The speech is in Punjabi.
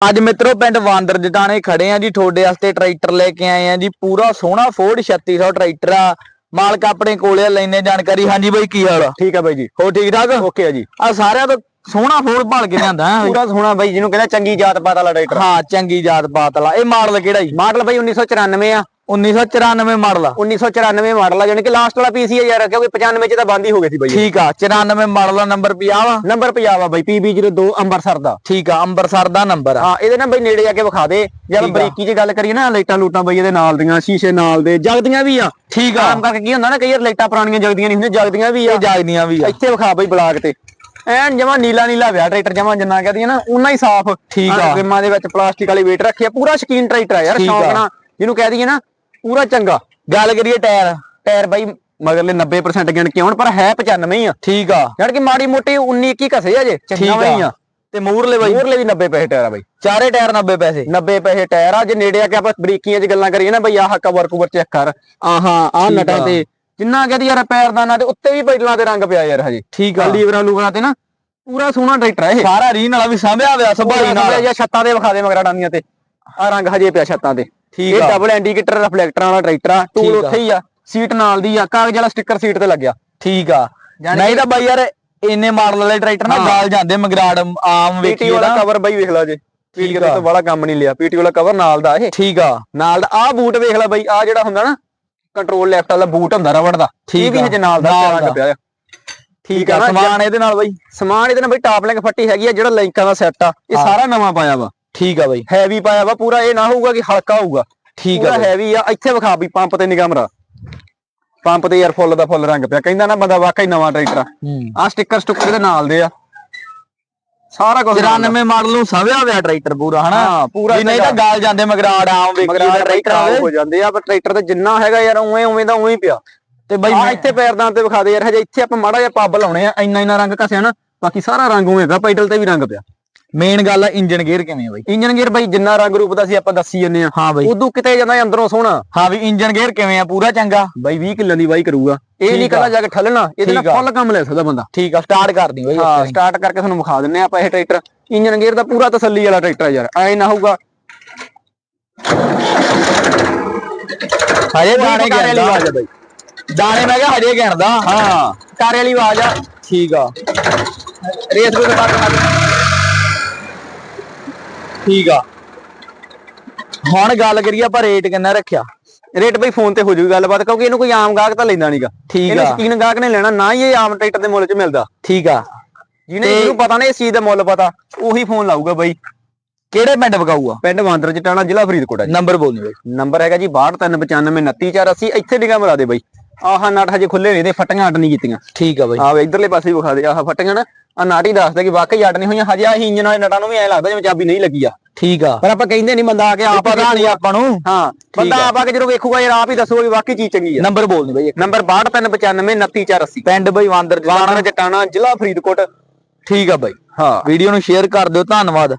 ਅੱਜ ਮਿੱਤਰੋ ਪਿੰਡ ਵਾਂਦਰ ਜਟਾਣੇ ਖੜੇ ਆ ਜੀ ਤੁਹਾਡੇ ਵਾਸਤੇ ਟਰੈਕਟਰ ਲੈ ਕੇ ਆਏ ਆ ਜੀ ਪੂਰਾ ਸੋਹਣਾ ਫੋਰਡ 3600 ਟਰੈਕਟਰ ਆ। ਮਾਲਕ ਆਪਣੇ ਕੋਲੇ ਆ, ਲੈਣੇ ਜਾਣਕਾਰੀ। ਹਾਂਜੀ ਬਾਈ ਕੀ ਹਾਲ ਆ? ਠੀਕ ਆ ਬਾਈ ਜੀ। ਹੋ ਠੀਕ ਠਾਕ? ਓਕੇ ਆ ਜੀ। ਆ ਸਾਰਿਆਂ ਤੋਂ ਸੋਹਣਾ ਫੋਰਡ ਭਾਲ ਕੇ ਲਿਆਂਦਾ ਹੈ? ਪੂਰਾ ਸੋਹਣਾ ਬਾਈ ਜਿਹਨੂੰ ਕਹਿੰਦਾ ਚੰਗੀ ਜਾਤ ਪਾਤ ਵਾਲਾ ਟਰੈਕਟਰ। ਹਾਂ ਚੰਗੀ ਜਾਤ ਪਾਤ ਵਾਲਾ। ਇਹ ਮਾਡਲ ਕਿਹੜਾ ਜੀ? ਮਾਡਲ ਬਾਈ 1994 ਆ। 1994 ਮਾਡਲ ਆ। 1994 ਮਾਡਲ ਆ ਕਿ ਲਾਸਟ ਵਾਲਾ ਪੀਸੀ ਆ ਯਾਰ ਕਿਉਂਕਿ 95 ਚ ਤਾਂ ਬੰਦ ਹੀ ਹੋ ਗਈ ਸੀ ਬਾਈ ਇਹ। ਠੀਕ ਆ 94 ਮਾਡਲ ਦਾ ਨੰਬਰ ਪਿਆ ਵਾ। ਨੰਬਰ ਪੰਜਾਬ ਆ ਬਾਈ PB02 ਅੰਮ੍ਰਿਤਸਰ ਦਾ। ਠੀਕ ਆ ਅੰਬਰਸਰ ਦਾ ਨੰਬਰ ਆ। ਹਾਂ ਇਹਦੇ ਨਾਲ ਬਾਈ ਨੇੜੇ ਜਾ ਕੇ ਵਿਖਾ ਦੇ। ਜੇ ਆਪਾਂ ਠੀਕ ਆ। ਬਰੀਕੀ 'ਚ ਗੱਲ ਕਰੀਏ ਨਾ ਲਾਈਟਾਂ ਲੂਟਾਂ ਬਾਈ ਇਹਦੇ ਨਾਲ ਦੀਆਂ ਸ਼ੀਸ਼ੇ ਨਾਲ ਦੇ ਜਗਦੀਆਂ ਵੀ ਆ। ਠੀਕ ਆ। ਆਮ ਕਰਕੇ ਕੀ ਹੁੰਦਾ ਨਾ ਕਈ ਵਾਰ ਲਾਈਟਾਂ ਪੁਰਾਣੀਆਂ ਜਗਦੀਆਂ ਨਹੀਂ ਹੁੰਦੀਆਂ ਜਗਦੀਆਂ ਵੀ ਆ। ਇਹ ਜਾਗਦੀਆਂ ਵੀ ਆ। ਇੱਥੇ ਵਿਖਾ ਬਾਈ ਬਲਾਕ ਤੇ। ਐਨ ਜਮਾ ਨੀਲਾ ਨੀਲਾ ਵਿਆ ਟਰੈਕਟਰ ਜਮਾ ਜਿੰਨਾ ਕਹਦੀ ਨਾ ਉਨਾ ਹੀ ਸਾਫ਼। ਠੀਕ ਆ। ਰਿਮਾਂ ਦੇ ਵਿੱਚ ਪਲਾਸਟਿਕ ਵਾਲੀ ਵੇਟ ਰੱਖੀ ਆ ਪੂਰਾ ਸ਼ਕੀਨ ਟਰੈਕਟਰ ਆ ਯਾਰ ਸ਼ੌਂਕ। ਨਾਲ। ਜਿਹਨੂੰ ਕਹਿ ਦਈਏ ਨਾ ਪੂਰਾ ਚੰਗਾ। ਗੱਲ ਕਰੀਏ ਟਾਇਰ। ਟਾਇਰ ਬਾਈ ਮਗਰਲੇ 90% ਗਿਣ ਕੇ ਆਉਣ ਪਰ ਹੈ 95 ਹੀ ਆ। ਠੀਕ ਆ। ਯਾਰ ਕਿ ਮਾੜੀ ਮੋਟੀ 19 21 ਕਸੇ ਆ ਜੇ। ਨਵੇਂ ਹੀ ਆ। ਤੇ ਮੂਰਲੇ ਬਾਈ? ਮੂਰਲੇ ਵੀ 90 ਪੈਸੇ ਟਾਇਰ ਆ ਬਾਈ। ਚਾਰੇ ਟਾਇਰ 90 ਪੈਸੇ? 90 ਪੈਸੇ ਟਾਇਰ ਆ। ਜੇ ਨੇੜੇ ਆ ਕੇ ਆਪਾਂ ਬਰੀਕੀਆਂ 'ਚ ਗੱਲਾਂ ਕਰੀਏ ਨਾ ਬਈ ਆਹ ਕਵਰ ਕੁਵਰ ਚੈੱਕ ਕਰ ਆਹਾਂ ਆਹ ਨਟਾਂ। ਤੇ। ਜਿੰਨਾ ਕਹਦੀ ਯਾਰ ਪੈਰਦਾਨਾਂ ਤੇ ਉੱਤੇ ਵੀ ਬੈਡਲਾਂ ਤੇ ਰੰਗ ਪਿਆ ਯਾਰ ਹਜੇ। ਠੀਕ ਆ। ਲੀਵਰਾਂ ਲੂਵਰਾਂ ਤੇ ਨਾ ਪੂਰਾ ਸੋਹਣਾ ਟਰੈਕਟਰ ਇਹ। ਸਾਰਾ ਰੀਨ ਵਾਲਾ ਵੀ ਸਾਂਭਿਆ ਹੋਇਆ ਸੰਭਾਲੀ ਨਾਲ। ਜਾਂ ਛੱਤਾਂ ਤੇ ਵਿਖਾ ਦੇ ਮਗਰਾ ਡਾਂਦੀਆਂ ਤੇ। ਆ ਰੰਗ ਹਜੇ ਪਿਆ ਛੱਤਾਂ ਤੇ। ਠੀਕ ਇਹ ਆ। ਡਬਲ ਇੰਡੀਕੇਟਰ ਰਿਫਲੈਕਟਰਾਂ ਵਾਲਾ ਟਰੈਕਟਰ ਆ ਟੂਲ। ਉੱਥੇ ਹੀ ਆ ਸੀਟ ਨਾਲ ਦੀ ਆ ਕਾਗਜ਼ ਵਾਲਾ ਸਟicker ਸੀਟ ਤੇ ਲੱਗਿਆ। ਠੀਕ ਆ। ਨਹੀਂ ਤਾਂ ਬਾਈ ਯਾਰ ਇੰਨੇ ਮਾਡਲ ਵਾਲੇ ਟਰੈਕਟਰ ਨਾ। ਗਾਲ ਜਾਂਦੇ ਮਗਰਾੜ ਆਮ ਵੇਖੀਏ ਵਾਲਾ ਕਵਰ ਬਾਈ ਵੇਖ ਲਾ ਜੇ। ਪੀਟੀ। ਤਾਂ ਬੜਾ ਕੰਮ ਨਹੀਂ ਲਿਆ। ਪੀਟੀ ਵਾਲਾ ਕਵਰ ਨਾਲ ਦਾ ਇਹ। ਠੀਕ ਆ। ਨਾਲ ਦਾ ਆ ਬੂਟ ਵੇਖ ਲੈ ਬਾਈ ਆ ਜਿਹੜਾ ਹੁੰਦਾ ਨਾ ਕੰਟਰੋਲ ਲੈਫਟ ਵਾਲਾ ਬੂਟ ਹੁੰਦਾ ਰਬੜ ਦਾ। ਠੀਕ ਇਹ ਵੀ। ਹਜੇ ਨਾਲ ਦਾ ਰੰਗ। ਪਿਆ ਆ। ਠੀਕ ਆ ਸਮਾਨ ਇਹਦੇ ਨਾਲ ਬਾਈ। ਸਮਾਨ ਇਹਦੇ ਨਾਲ ਬਾਈ ਟਾਪ ਲਿੰਕ ਫੱਟੀ ਹੈਗੀ ਆ ਜਿਹੜਾ ਲਿੰਕਾਂ ਦਾ ਸੈੱਟ ਆ ਇਹ। ਸਾਰਾ ਨਵਾਂ ਪਾਇਆ ਵਾ। ਠੀਕ ਆ ਬਾਈ। ਹੈਵੀ ਪਾਇਆ ਵਾ ਪੂਰਾ ਇਹ ਨਾ ਹੋਊਗਾ ਕਿ ਹਲਕਾ ਹੋਊਗਾ। ਠੀਕ ਆ ਪੂਰਾ। ਹੈਵੀ ਆ ਇੱਥੇ ਵਿਖਾ ਵੀ ਪੰਪ ਤੇ ਨਿਗਾਹ ਮਰਾ। ਪੰਪ ਤੇ ਯਾਰ ਫੁੱਲ ਦਾ ਫੁੱਲ ਰੰਗ ਪਿਆ। ਕਹਿੰਦਾ ਨਾ ਬੰਦਾ ਵਾਕਈ ਨਵਾਂ ਟਰੈਕਟਰ ਆ। ਹੂੰ। ਆਹ ਸਟicker ਸਟੁੱਕਰ ਦੇ ਨਾਲ ਦੇ ਆ। ਸਾਰਾ ਕੁਝ 94 ਮਾਡਲ ਨੂੰ ਸਾਂਭਿਆ ਹੋਇਆ ਟਰੈਕਟਰ ਪੂਰਾ ਹਨਾ? ਹਾਂ ਪੂਰਾ ਵੀ ਨਹੀਂ ਤਾਂ ਗਾਲ ਜਾਂਦੇ ਮਗਰਾੜ ਆਮ ਵੇਖੀਏ ਮਗਰ ਟਰੈਕਟਰ ਟਰੈਕਟਰ ਹੋ ਜਾਂਦੇ ਆ ਪਰ ਟਰੈਕਟਰ ਤੇ ਜਿੰਨਾ ਹੈਗਾ ਯਾਰ ਉਵੇਂ ਉਵੇਂ ਦਾ ਉਵੇਂ ਹੀ ਪਿਆ। ਤੇ ਬਾਈ ਆ ਮੈਂ- ਇੱਥੇ ਪੈਰਦਾਨ ਤੇ ਵਿਖਾ ਦੇ ਯਾਰ ਹਜੇ ਇੱਥੇ ਆਪਾਂ ਮਾੜਾ ਜਿਹਾ ਪੱਬ ਲਾਉਣੇ ਆ ਇੰਨਾ ਇੰਨਾ ਰੰਗ ਘਸਿਆ ਨਾ ਬਾਕੀ ਸਾਰਾ ਰੰਗ ਉਵੇਂ ਹੈਗਾ ਪੈਡਲ ਤੇ ਵੀ ਰੰਗ ਪਿਆ। ਮੇਨ ਗੱਲ ਆ ਇੰਜਨ ਗੇਅਰ ਕਿਵੇਂ ਆ ਬਾਈ? ਇੰਜਨ ਗੇਅਰ ਬਾਈ ਜਿੰਨਾ ਰੰਗ ਰੂਪ ਦਾ ਸੀ ਆਪਾਂ ਦੱਸੀ ਜੰਨੇ ਆ ਹਾਂ ਬਾਈ। ਉਦੋਂ ਕਿਤੇ ਜਾਂਦਾ ਅੰਦਰੋਂ ਸੋਹਣਾ। ਹਾਂ ਵੀ ਇੰਜਨ ਗੇਅਰ ਕਿਵੇਂ ਆ? ਪੂਰਾ ਚੰਗਾ। ਬਾਈ 20 ਕਿੱਲਾਂ ਦੀ ਵਾਈ ਕਰੂਗਾ। ਇਹ ਨਹੀਂ। ਕੱਲਾ ਜਾ ਕੇ ਠੱਲਣਾ ਇਹਦੇ ਨਾਲ। ਫੁੱਲ ਕੰਮ ਲੈ ਸਕਦਾ ਬੰਦਾ। ਠੀਕ ਆ ਸਟਾਰਟ ਕਰਦੀ ਬਾਈ ਹਾਂ ਸਟਾਰਟ ਕਰਕੇ ਤੁਹਾਨੂੰ ਵਿਖਾ ਦਿੰਨੇ ਆ ਆਪਾਂ ਇਹ ਟਰੈਕਟਰ। ਇੰਜਨ ਗੇਅਰ ਦਾ ਪੂਰਾ ਤਸੱਲੀ ਵਾਲਾ ਟਰੈਕਟਰ ਆ ਯਾਰ ਐ ਨਾ ਹੋਊਗਾ। ਹਜੇ ਦਾਣੇ ਆ ਬਾਈ। ਦਾਣੇ ਮੈਂ ਕਿਹਾ ਹਜੇ ਗਿਣਦਾ ਹਾਂ। ਟਾਰੇ ਵਾਲੀ ਆਵਾਜ਼ ਆ। ਠੀਕ ਆ। ਰੇਸ ਰੂਸ ਕੱਟ ਠੀਕ ਆ। ਹੁਣ ਗੱਲ ਕਰੀਏ ਆਪਾਂ ਰੇਟ ਕਿੰਨਾ ਰੱਖਿਆ? ਰੇਟ ਬਈ ਫੋਨ ਤੇ ਹੋ ਜੂਗੀ ਗੱਲਬਾਤ ਕਿਉਂਕਿ ਇਹਨੂੰ ਕੋਈ ਆਮ ਗਾਹਕ ਤਾਂ ਲੈਂਦਾ ਨਹੀਂਗਾ ਠੀਕ ਇਹਨੂੰ ਆ। ਸ਼ਕੀਨ ਗਾਹਕ ਨੇ ਲੈਣਾ ਨਾ ਹੀ ਇਹ ਆਮ ਟਰੈਕਟਰ ਦੇ ਮੁੱਲ 'ਚ ਮਿਲਦਾ। ਠੀਕ ਆ। ਜਿਹਨੇ ਤੇ- ਇਹਨੂੰ ਪਤਾ ਨਹੀਂ ਇਸ ਚੀਜ਼ ਦਾ ਮੁੱਲ ਪਤਾ ਉਹੀ ਫੋਨ ਲਾਊਗਾ ਬਈ। ਕਿਹੜੇ ਪਿੰਡ ਵਗਾਊਗਾ ਪਿੰਡ ਵਾਂਦਰ ਜਟਾਣਾ ਜ਼ਿਲ੍ਹਾ ਫਰੀਦਕੋਟ ਜੀ। ਨੰਬਰ ਬੋਲਨੀ ਬਾਈ। ਨੰਬਰ ਹੈਗਾ ਜੀ 6295299480 ਇੱਥੇ ਨਿਗਾਹ ਮਰਾ ਦੇ ਬਈ। ਆਹ ਨਟ ਹਜੇ ਖੁੱਲੇ ਨਹੀਂ ਤੇ ਫਟੀਆਂ ਅੱਡ ਨਹੀਂ ਕੀਤੀਆਂ। ਠੀਕ ਆ ਬਾਈ। ਆਹ ਵੇ ਇਧਰਲੇ ਪਾਸੇ ਵੀ ਵਿਖਾ ਦੇ ਆਹ ਫਟੀਆਂ ਨਾ। ਆ ਨਾਟ ਦੱਸਦਾ ਕਿ ਵਾਕਈ ਅੱਡ ਨਹੀਂ ਹੋਈਆਂ ਹਜੇ ਆਹ ਇੰਜਨ ਵਾਲੇ ਨਟਾਂ ਨੂੰ ਵੀ ਐ ਲੱਗਦਾ ਜਿਵੇਂ ਚਾਬੀ ਨਹੀਂ ਲੱਗੀ ਆ। ਠੀਕ ਆ। ਪਰ ਆਪਾਂ ਕਹਿੰਦੇ ਨਹੀਂ ਬੰਦਾ ਆ ਕੇ ਆਪ ਪਤਾ ਨਹੀਂ ਆਪਾਂ ਨੂੰ। ਹਾਂ ਬੰਦਾ ਆਪ ਆ ਕੇ ਜਦੋਂ ਵੇਖੂਗਾ ਯਾਰ ਆਪ ਹੀ ਦੱਸੂਗਾ ਕਿ ਵਾਕਈ ਚੀਜ਼ ਚੰਗੀ ਆ। ਨੰਬਰ ਬੋਲਨੀ ਬਾਈ ਇੱਕ। ਨੰਬਰ 6295299480 ਪਿੰਡ ਬਾਈ ਵਾਂਦਰ ਜਟਾਣਾ ਜ਼ਿਲ੍ਹਾ ਫਰੀਦਕੋਟ। ਠੀਕ ਆ ਬਾਈ। ਹਾਂ। ਵੀਡੀਓ ਨੂੰ ਸ਼ੇਅਰ ਕਰ ਦਿਓ ਧੰਨਵਾਦ।